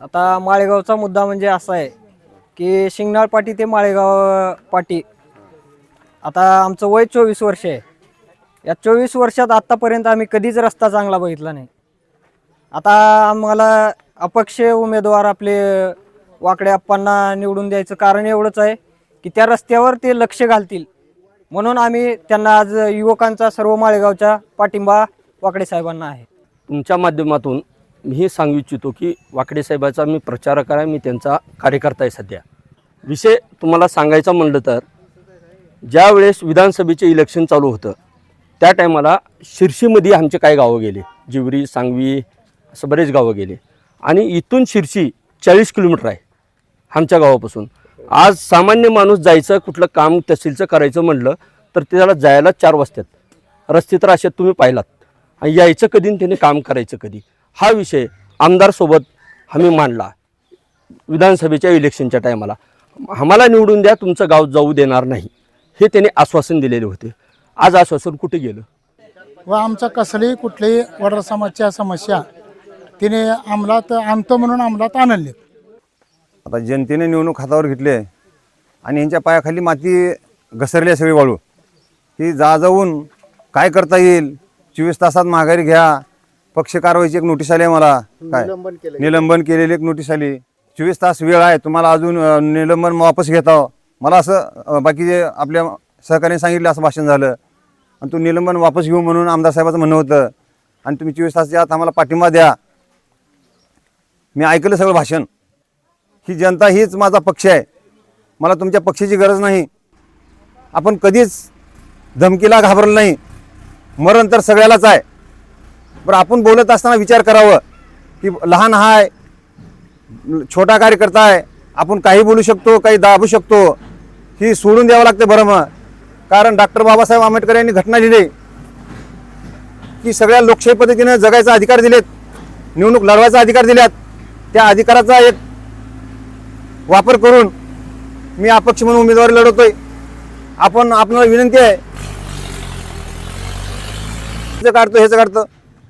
आता माळेगावचा मुद्दा म्हणजे असा आहे की शिंगणाळ पाटी ते माळेगाव पाटी. आता आमचं वय चोवीस वर्ष आहे. या चोवीस वर्षात आत्तापर्यंत आम्ही कधीच रस्ता चांगला बघितला नाही. आता आम्हाला अपक्ष उमेदवार आपले वाकडे आप्पांना निवडून द्यायचं कारण एवढंच आहे की त्या रस्त्यावर ते लक्ष घालतील. म्हणून आम्ही त्यांना आज युवकांचा सर्व माळेगावच्या पाठिंबा वाकडे साहेबांना आहे. तुमच्या माध्यमातून मी हे सांगू इच्छितो की वाकडे साहेबाचा मी प्रचारक आहे मी त्यांचा कार्यकर्ता आहे सध्या. विषय तुम्हाला सांगायचा म्हणलं तर ज्या वेळेस विधानसभेचे इलेक्शन चालू होतं त्या टायमाला शिर्शीमध्ये आमचे काही गावं गेले जिवरी सांगवी असं बरेच गावं गेले. आणि इथून शिर्शी चाळीस किलोमीटर आहे आमच्या गावापासून. आज सामान्य माणूस जायचं कुठलं काम तहसीलचं करायचं म्हणलं तर त्याला जायला चार वाजतात. रस्ते तर असे तुम्ही पाहिलात. आणि यायचं कधी आणि त्याने काम करायचं कधी? हा विषय आमदारसोबत आम्ही मांडला विधानसभेच्या इलेक्शनच्या टायमाला. आम्हाला निवडून द्या तुमचं गाव जाऊ देणार नाही. हे त्याने आश्वासन दिलेले होते. आज आश्वासन कुठे गेलं? व आमचा कसलीही कुठलीही वडर समाजच्या समस्या तिने अंमलात आणतो म्हणून अंमलात आणले आता जनतेने निवडणूक हातावर घेतली आहे आणि यांच्या पायाखाली माती घसरली आहे सगळी वाळू. ही जा जाऊन काय करता येईल? चोवीस तासात माघारी घ्या. पक्ष कारवाईची एक नोटीस आली आहे मला. काय? निलंबन केलेली एक नोटीस आली. चोवीस तास वेळ आहे तुम्हाला अजून अ, निलंबन वापस घेता मला असं अ, बाकीचे आपल्या सहकार्याने सांगितलं असं भाषण झालं. आणि तू निलंबन वापस घेऊ म्हणून आमदार साहेबाचं म्हणणं होतं. आणि तुम्ही चोवीस तासच्या आत आम्हाला पाठिंबा द्या. मी ऐकलं सगळं भाषण. ही जनता हीच माझा पक्ष आहे. मला तुमच्या पक्षाची गरज नाही. आपण कधीच धमकीला घाबरलं नाही. मरण तर सगळ्यालाच आहे. बरं आपण बोलत असताना विचार करावं की लहान आहे छोटा कार्यकर्ता आहे आपण काही बोलू शकतो काही दाबू शकतो ही सोडून द्यावं लागते बरं मग. कारण डॉक्टर बाबासाहेब आंबेडकर यांनी घटना लिहिली की सगळ्या लोकशाही पद्धतीने जगायचा अधिकार दिलेत निवडणूक लढवायचा अधिकार दिल्यात त्या अधिकाराचा एक वापर करून मी अपक्ष म्हणून उमेदवारी लढवतोय. आपण आपल्याला विनंती आहे काढतो ह्याचं काढतं.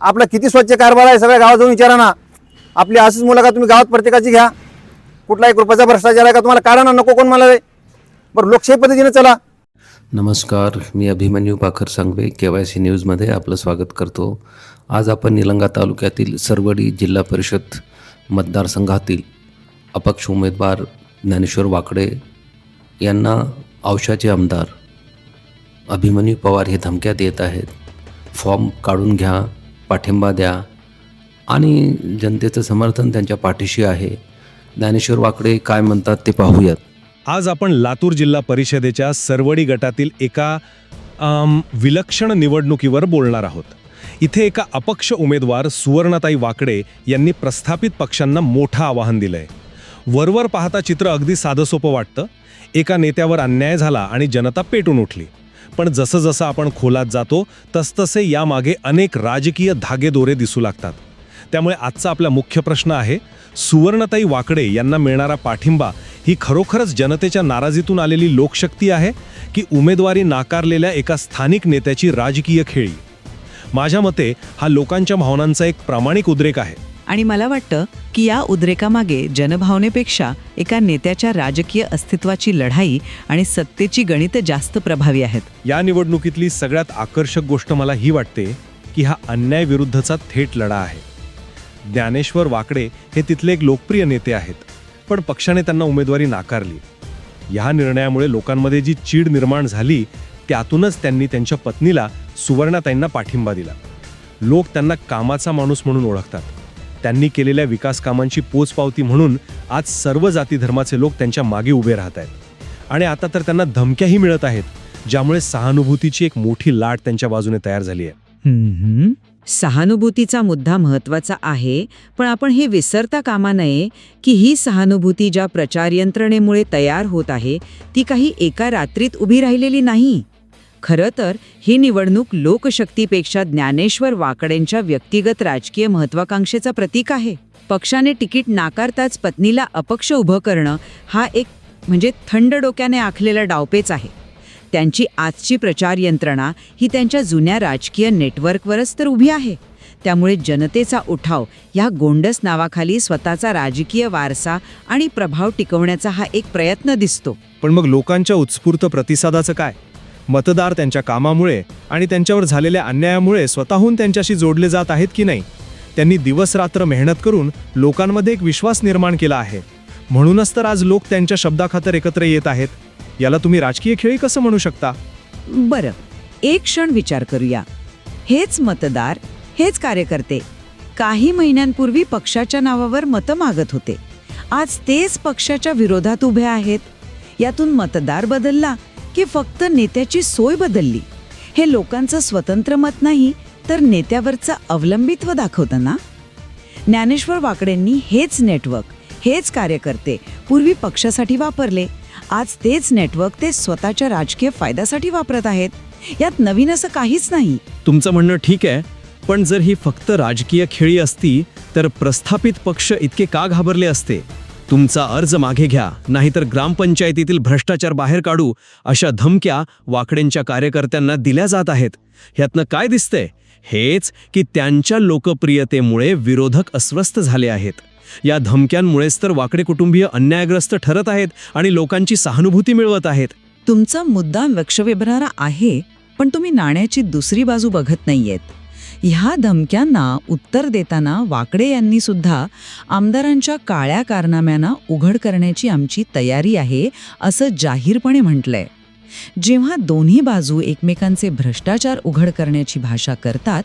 आपला किती स्वच्छ कारभार आहे सगळ्या गावात जाऊन विचारा ना. आपली अशीच मुलाखत तुम्ही गावात प्रत्येकाची घ्या. कुठलाही कृपाचा रुपयाचा भ्रष्टाचार आहे का तुम्हाला काढा ना नको कोण मला बरं लोकशाही पद्धतीने चला. नमस्कार मी Abhimanyu Pakhar Sangve K Y C न्यूजमध्ये आपलं स्वागत करतो. आज आपण निलंगा तालुक्यातील सरवडी जिल्हा परिषद मतदारसंघातील अपक्ष उमेदवार ज्ञानेश्वर वाकडे यांना औशाचे आमदार अभिमन्यू पवार हे धमक्या देत आहेत. फॉर्म काढून घ्या. पाठिंबा द्या. आणि जनतेचं समर्थन त्यांच्या पाठीशी आहे. ज्ञानेश्वर वाकडे काय म्हणतात ते पाहूयात. आज आपण लातूर जिल्हा परिषदेच्या सरवडी गटातील एका विलक्षण निवडणुकीवर बोलणार आहोत. इथे एका अपक्ष उमेदवार सुवर्णताई वाकडे यांनी प्रस्थापित पक्षांना मोठं आवाहन दिलंय. वरवर पाहता चित्र अगदी साधंसोपं वाटतं. एका नेत्यावर अन्याय झाला आणि जनता पेटून उठली. पण जसं जसं आपण खोलात जातो तसतसे यामागे अनेक राजकीय धागेदोरे दिसू लागतात. त्यामुळे आजचा आपला मुख्य प्रश्न आहे सुवर्णताई वाकडे यांना मिळणारा पाठिंबा ही खरोखरच जनतेच्या नाराजीतून आलेली लोकशक्ती आहे की उमेदवारी नाकारलेल्या एका स्थानिक नेत्याची राजकीय खेळी? माझ्या मते हा लोकांच्या भावनांचा एक प्रामाणिक उद्रेक आहे. आणि मला वाटतं की या उद्रेकामागे जनभावनेपेक्षा एका नेत्याच्या राजकीय अस्तित्वाची लढाई आणि सत्तेची गणित जास्त प्रभावी आहेत. या निवडणुकीतली सगळ्यात आकर्षक गोष्ट मला ही वाटते की हा अन्यायविरुद्धचा थेट लढा आहे. ज्ञानेश्वर वाकडे हे तिथले एक लोकप्रिय नेते आहेत पण पक्षाने त्यांना उमेदवारी नाकारली. या निर्णयामुळे लोकांमध्ये जी चीड निर्माण झाली त्यातूनच त्यांनी त्यांच्या पत्नीला सुवर्णाताईंना पाठिंबा दिला. लोक त्यांना कामाचा माणूस म्हणून ओळखतात. त्यांनी केलेल्या विकास कामांची पोचपावती म्हणून आज सर्व जाती धर्माचे लोक त्यांच्या मागे उभे राहत आहेत. आणि आता तर त्यांना धमक्याही मिळत आहेत ज्यामुळे सहानुभूतीची एक मोठी लाट त्यांच्या बाजूने तयार झाली आहे. सहानुभूतीचा मुद्दा महत्त्वाचा आहे पण आपण हे विसरता कामा नये की ही सहानुभूती ज्या प्रचार यंत्रणेमुळे तयार होत आहे ती काही एका रात्रीत उभी राहिलेली नाही. खरं तर ही निवडणूक लोकशक्तीपेक्षा ज्ञानेश्वर वाकडेंच्या व्यक्तिगत राजकीय महत्वाकांक्षेचा प्रतीक आहे. पक्षाने तिकीट नाकारताच पत्नीला अपक्ष उभं करणं हा एक म्हणजे थंड डोक्याने आखलेला डावपेच आहे. त्यांची आजची प्रचार यंत्रणा ही त्यांच्या जुन्या राजकीय नेटवर्कवरच तर उभी आहे. त्यामुळे जनतेचा उठाव या गोंडस नावाखाली स्वतःचा राजकीय वारसा आणि प्रभाव टिकवण्याचा हा एक प्रयत्न दिसतो. पण मग लोकांच्या उत्स्फूर्त प्रतिसादाचं काय? मतदार त्यांच्या कामामुळे आणि त्यांच्यावर झालेल्या अन्यायामुळे स्वतःहून त्यांच्याशी जोडले जात आहेत की नाही त्यांनी दिवसरात्र मेहनत करून लोकांमध्ये एक विश्वास निर्माण केला आहे. म्हणूनच तर आज लोक त्यांच्या शब्दाखातर एकत्र येत आहेत. याला तुम्ही राजकीय खेळी कसं म्हणू शकता? बरं एक क्षण विचार करूया. हेच मतदार हेच कार्यकर्ते काही महिन्यांपूर्वी पक्षाच्या नावावर मतं मागत होते. आज तेच पक्षाच्या विरोधात उभे आहेत. यातून मतदार बदलला. की फक्त नेत्याची सोय बदलली. हे लोकांचं स्वतंत्र मत नाही तर नेत्यावरचं अवलंबित्व दाखवतं ना? ज्ञानेश्वर वाकडेंनी हेच नेटवर्क हेच कार्यकर्ते पूर्वी पक्षासाठी वापरले. आज तेच नेटवर्क ते स्वतःच्या राजकीय फायद्यासाठी वापरत आहेत. यात नवीन असं काहीच नाही. तुमचं म्हणणं ठीक आहे पण जर ही फक्त राजकीय खेळी असती तर प्रस्थापित पक्ष इतके का घाबरले असते? तुमचा अर्ज मागे घ्या नाहीतर ग्रामपंचायतीतील भ्रष्टाचार बाहेर काढू अशा धमक्या वाकडेंच्या कार्यकर्त्यांना दिल्या जात आहेत. ह्यातनं काय दिसतंय? हेच की त्यांच्या लोकप्रियतेमुळे विरोधक अस्वस्थ झाले आहेत. या धमक्यांमुळेच तर वाकडे कुटुंबीय अन्यायग्रस्त ठरत आहेत आणि लोकांची सहानुभूती मिळवत आहेत. तुमचा मुद्दा लक्षवेधणारा आहे पण तुम्ही नाण्याची दुसरी बाजू बघत नाहीयेत. ह्या धमक्यांना उत्तर देताना वाकडे यांनी सुद्धा आमदारांच्या काळ्या कारनाम्यांना उघड करण्याची आमची तयारी आहे असं जाहीरपणे म्हटलंय. जेव्हा दोन्ही बाजू एकमेकांचे भ्रष्टाचार उघड करण्याची भाषा करतात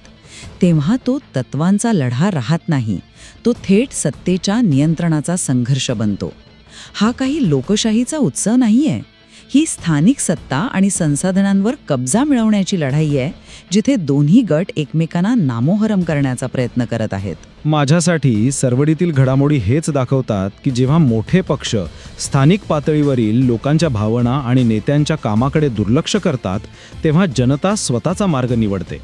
तेव्हा तो तत्वांचा लढा राहत नाही. तो थेट सत्तेच्या नियंत्रणाचा संघर्ष बनतो. हा काही लोकशाहीचा उत्सव नाही आहे ही स्थानिक सत्ता आणि संसाधनांवर कब्जा मिळवण्याची लढाई आहे जिथे दोन्ही गट एकमेकांना नामोहरम करण्याचा प्रयत्न करत आहेत. माझ्यासाठी सरवडीतील घडामोडी हेच दाखवतात की जेव्हा मोठे पक्ष स्थानिक पातळीवरील लोकांच्या भावना आणि नेत्यांच्या कामाकडे दुर्लक्ष करतात तेव्हा जनता स्वतःचा मार्ग निवडते.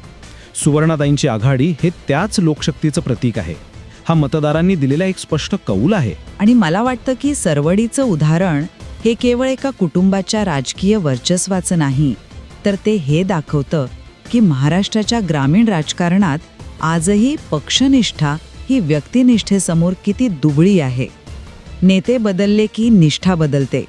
सुवर्णाताईंची आघाडी हे त्याच लोकशक्तीचं प्रतीक आहे. हा मतदारांनी दिलेला एक स्पष्ट कौल आहे. आणि मला वाटतं की सरवडीचं उदाहरण हे केवळ एका कुटुंबाच्या राजकीय वर्चस्वाचं नाही तर ते हे दाखवतं की महाराष्ट्राच्या ग्रामीण राजकारणात आजही पक्षनिष्ठा ही व्यक्तिनिष्ठेसमोर किती दुबळी आहे. नेते बदलले की निष्ठा बदलते.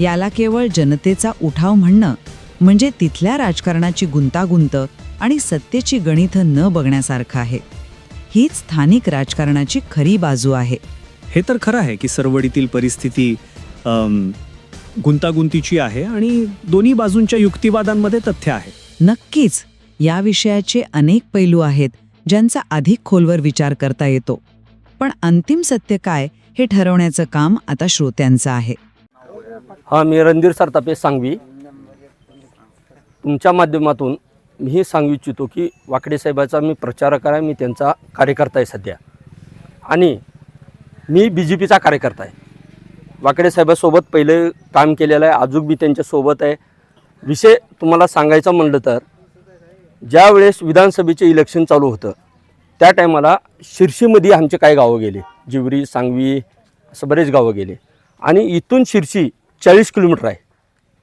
याला केवळ जनतेचा उठाव म्हणणं म्हणजे तिथल्या राजकारणाची गुंतागुंत आणि सत्तेची गणितं न बघण्यासारखं आहे. हीच स्थानिक राजकारणाची खरी बाजू आहे. हे तर खरं आहे की सरवडीतील परिस्थिती गुंतागुंतीची आहे आणि दोन्ही बाजूंच्या युक्तिवादांमध्ये तथ्य आहे. नक्कीच या विषयाचे अनेक पैलू आहेत ज्यांचा अधिक खोलवर विचार करता येतो. पण अंतिम सत्य काय हे ठरवण्याचं काम आता श्रोत्यांचं आहे. हा मी रणधीर सरतापे सांगवी. तुमच्या माध्यमातून मी हे सांगू इच्छितो की वाकडे साहेबाचा मी प्रचारक आहे मी त्यांचा कार्यकर्ता आहे सध्या. आणि मी बी जे पीचा कार्यकर्ता आहे. वाकडे साहेबासोबत पहिले काम केलेलं आहे अजून मी त्यांच्यासोबत आहे. विषय तुम्हाला सांगायचा म्हणलं तर ज्या वेळेस विधानसभेचे इलेक्शन चालू होतं त्या टायमाला शिर्शीमध्ये आमचे काही गावं गेले. जिवरी सांगवी असं बरेच गावं गेले. आणि इथून शिर्शी चाळीस किलोमीटर आहे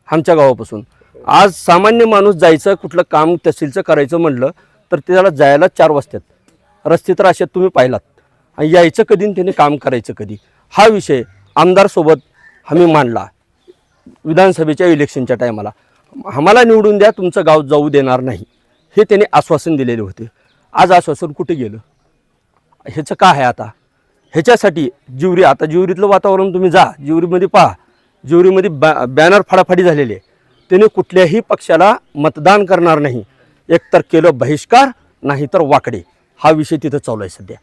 आमच्या गावापासून. आज सामान्य माणूस जायचं कुठलं काम तहसीलचं करायचं म्हटलं तर त्याला जायला चार वाजतात. रस्ते तर असे तुम्ही पाहिलात. आणि यायचं कधी आणि त्याने काम करायचं कधी? हा विषय आमदारसोबत आम्ही मांडला विधानसभेच्या इलेक्शनच्या टायमाला आम्हाला निवडून द्या तुमचं गाव जाऊ देणार नाही. हे त्याने आश्वासन दिलेले होते. आज आश्वासन कुठे गेलं? ह्याचं काय आहे आता? ह्याच्यासाठी जिवरी आता जिवरीतलं वातावरण तुम्ही जा जिवरीमध्ये पहा. जिवरीमध्ये बॅ बॅनर फाडाफाडी झालेले आहे. त्याने कुठल्याही पक्षाला मतदान करणार नाही. एकतर केलं बहिष्कार नाही तर वाकडे. हा विषय तिथं चालू आहे सध्या.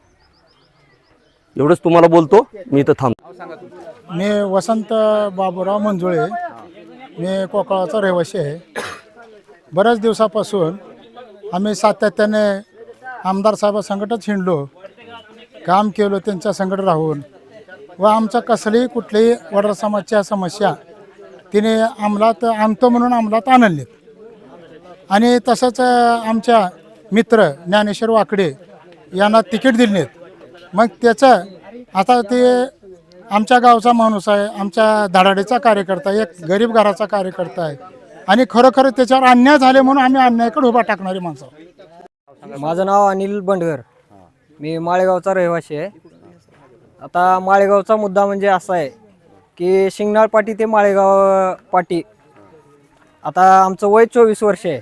एवढंच तुम्हाला बोलतो मी इथं थांबतो. मी वसंत बाबूराव मंजुळे. मी कोकळाचा रहिवासी आहे. बऱ्याच दिवसापासून आम्ही सातत्याने आमदार साहेबासंगटच हिंडलो काम केलो त्यांच्या संकट राहून. व आमच्या कसलीही कुठलीही वडर समाजच्या समस्या तिने अंमलात आणतो म्हणून अंमलात आणलेत आणि तसंच आमच्या मित्र ज्ञानेश्वर वाकडे यांना तिकीट दिले नाहीत. मग त्याचं आता ते आमच्या गावचा माणूस आहे आमच्या धडाडीचा कार्यकर्ता एक गरीब घराचा कार्यकर्ता आहे. आणि खरोखर त्याच्यावर अन्याय झाले म्हणून आम्ही अन्यायाकडे उभा टाकणारी माणसं माझं नाव अनिल बंडगर. मी माळेगावचा रहिवासी आहे. आता माळेगावचा मुद्दा म्हणजे असा आहे की शिंगणाळ पाटी ते माळेगाव पाटी. आता आमचं वय चोवीस वर्ष आहे.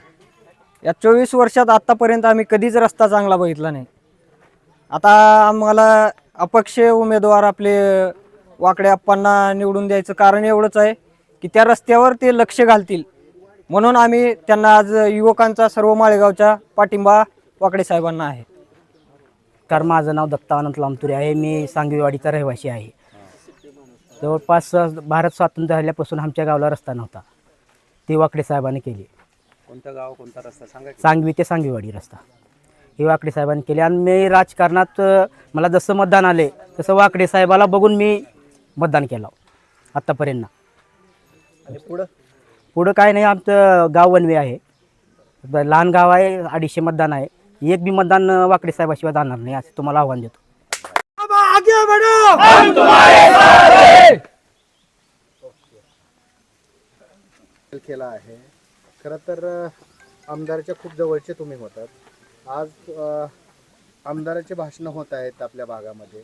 या चोवीस वर्षात आत्तापर्यंत आम्ही कधीच रस्ता चांगला बघितला नाही. आता आम्हाला अपक्ष उमेदवार आपले वाकडे अप्पांना निवडून द्यायचं कारण एवढंच आहे की त्या रस्त्यावर ते लक्ष घालतील. म्हणून आम्ही त्यांना आज युवकांचा सर्व माळेगावच्या पाठिंबा वाकडे साहेबांना आहे. कारण माझं नाव दत्ता अनंत लामतुरे आहे. मी सांगवीवाडीचा रहिवासी आहे. जवळपास भारत स्वातंत्र्य झाल्यापासून आमच्या गावाला रस्ता नव्हता. ती वाकडे साहेबांनी केली. कोणतं गाव कोणता रस्ता? सांगा सांगवी ते सांगवीवाडी रस्ता. ही वाकडे साहेबांनी केली आणि मी राजकारणात मला जसं मतदान आले तसं वाकडे साहेबाला बघून मी मतदान केलं. आत्तापर्यंत आणि पुढं? पुढं काय नाही आमचं गाव वनवे आहे. लहान गाव आहे अडीचशे मतदान आहे. एक बी मतदान वाकडे साहेबाशिवाय जाणार नाही असं तुम्हाला आव्हान देतो. केला आहे. खरं तर अ, आमदाराच्या खूप जवळचे तुम्ही होतात. आज अ, आमदाराचे भाषणं होत आहेत आपल्या भागामध्ये.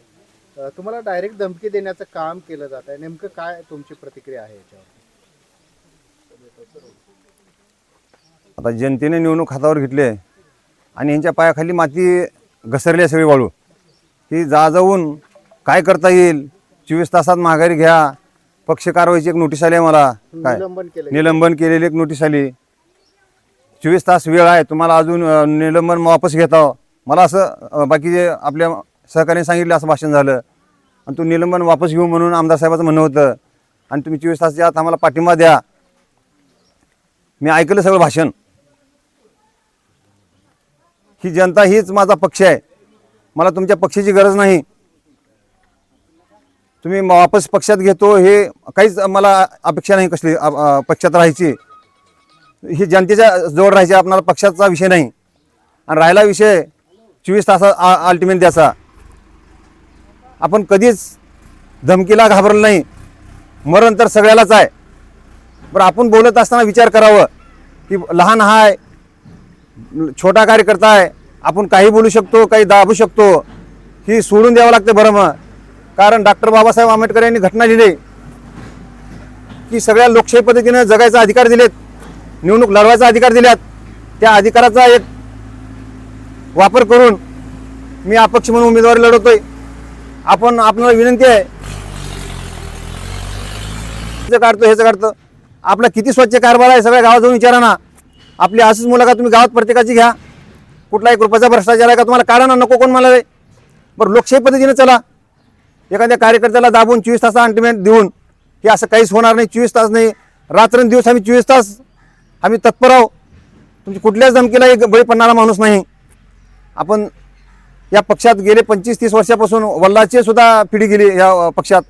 तुम्हाला डायरेक्ट धमकी देण्याचं काम केलं जात आहे. नेमकं काय तुमची प्रतिक्रिया आहे याच्यावर? आता जनतेने निवडणूक हातावर घेतली आणि यांच्या पायाखाली माती घसरली आहे सगळी वाळू. ही जा जाऊन काय करता येईल? चोवीस तासात माघारी घ्या. पक्ष कारवाईची एक नोटीस आली आहे मला. काय? निलंबन केलं निलंबन केलेली एक नोटीस आली. चोवीस तास वेळ आहे. तुम्हाला अजून निलंबन वापस घेता मला असं अ, बाकीचे आपल्या सहकार्याने सांगितलं असं भाषण झालं. आणि तू निलंबन वापस घेऊ म्हणून आमदार साहेबाचं म्हणणं होतं. आणि तुम्ही चोवीस तासच्या आत आम्हाला पाठिंबा द्या. मी ऐकलं सगळं भाषण. ही जनता हीच माझा पक्ष आहे. मला तुमच्या पक्षाची गरज नाही. तुम्ही वापस पक्षात घेतो हे काहीच मला अपेक्षा नाही कसली पक्षात राहायची. ही जनतेच्या जवळ राहायची आपणाला पक्षाचा विषय नाही. आणि राहिला विषय चोवीस तासा अल्टिमेट द्यायचा. आपण कधीच धमकीला घाबरलं नाही. मरण तर सगळ्यालाच आहे. बरं आपण बोलत असताना विचार करावं की लहान आहे छोटा कार्यकर्ता आहे आपण काही बोलू शकतो काही दाबू शकतो ही सोडून द्यावं लागते बरं मग. कारण डॉक्टर बाबासाहेब आंबेडकर यांनी घटना लिहिली की सगळ्या लोकशाही पद्धतीनं जगायचा अधिकार दिलेत निवडणूक लढवायचा अधिकार दिल्यात त्या अधिकाराचा एक वापर करून मी अपक्ष म्हणून उमेदवारी लढवतोय. आपण आपल्याला विनंती आहे. ह्याचं काढतो ह्याचं काढतो. आपला किती स्वच्छ कारभार आहे सगळ्या गावात जाऊन विचारा ना. आपली असंच मुलाखत तुम्ही गावात प्रत्येकाची घ्या. कुठलाही कृपाचा रुपयाचा भ्रष्टाचार आहे का तुम्हाला काढा ना नको कोण मला बरं लोकशाही पद्धतीनं चला. एखाद्या कार्यकर्त्याला दाबून चोवीस तास अंटिमेंट देऊन हे असं काहीच होणार नाही चोवीस तास नाही. रात्रंदिवस आम्ही चोवीस तास आम्ही तत्पर आहो तुमची कुठल्याच धमकीला एक बळी पडणारा माणूस नाही. आपण या पक्षात गेले पंचवीस तीस वर्षापासून वल्लाचे सुद्धा पिढी गेली या पक्षात.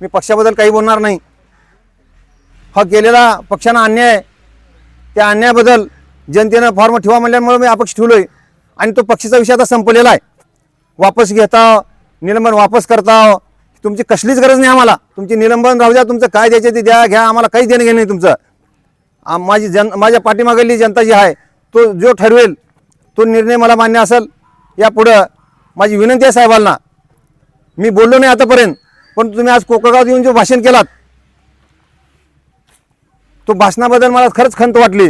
मी पक्षाबद्दल काही बोलणार नाही. हा केलेला पक्षानं अन्याय आहे. त्या अन्यायाबद्दल जनतेनं फॉर्म ठेवा म्हणल्यामुळे मी अपक्ष ठेवलोय. आणि तो पक्षाचा विषय आता संपलेला आहे. वापस घेता निलंबन वापस करता तुमची कसलीच गरज नाही आम्हाला. तुमची निलंबन राहू द्या तुमचं काय द्यायचं ते द्या घ्या आम्हाला काहीच देणं घेणं नाही तुमचं. माझी जन माझ्या पाठीमागली जनता जी आहे तो जो ठरवेल तो निर्णय मला मान्य असेल. यापुढं माझी विनंती आहे साहेबांना. मी बोललो नाही आतापर्यंत पण तुम्ही आज कोकळगावात येऊन जो भाषण केलात तो भाषणाबद्दल मला खरंच खंत वाटली.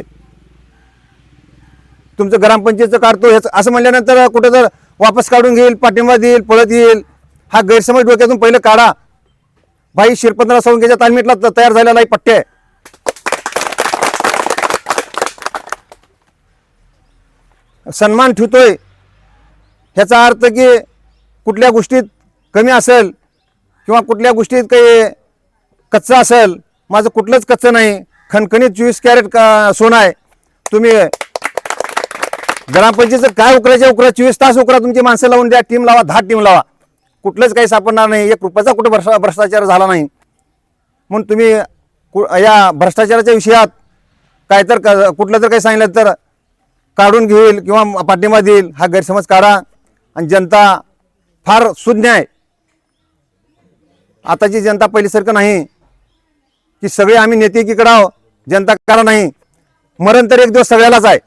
तुमचं ग्रामपंचायतचं काढतो ह्याचं असं म्हणल्यानंतर कुठं तर वापस काढून घेईल पाठिंबा देईल पळत येईल. हा गैरसमज डोक्यातून पहिलं काढा. भाई शिरपंतराव सोळंकेच्या तालमीतला तयार झालेला आहे पट्टे आहे. सन्मान ठेवतोय. ह्याचा अर्थ की कुठल्या गोष्टीत कमी असेल किंवा कुठल्या गोष्टीत काही कच्चं असेल माझं कुठलंच कच्चं नाही. खणखणीत चोवीस कॅरेट का सोनं आहे. तुम्ही ग्रामपंचायतीचं काय उकरायचे उकरा. चोवीस तास उकरा. तुमची माणसं लावून द्या टीम लावा दहा टीम लावा. कुठलंच काही सापडणार नाही. एक रुपयाचा कुठं भ्रष्टा भ्रष्टाचार झाला नाही. म्हणून तुम्ही कु या भ्रष्टाचाराच्या विषयात काय तर क- कुठलं तर काही सांगितलं तर काढून घेईल किंवा पाठिंबा देईल. हा गैरसमज काढा. आणि जनता फार सुज्ञ आहे. आताची जनता पहिलीसारखं नाही. की सगळे आम्ही नेते की आहो जनता करा नाही. मरण तर एक दिवस सगळ्यालाच आहे.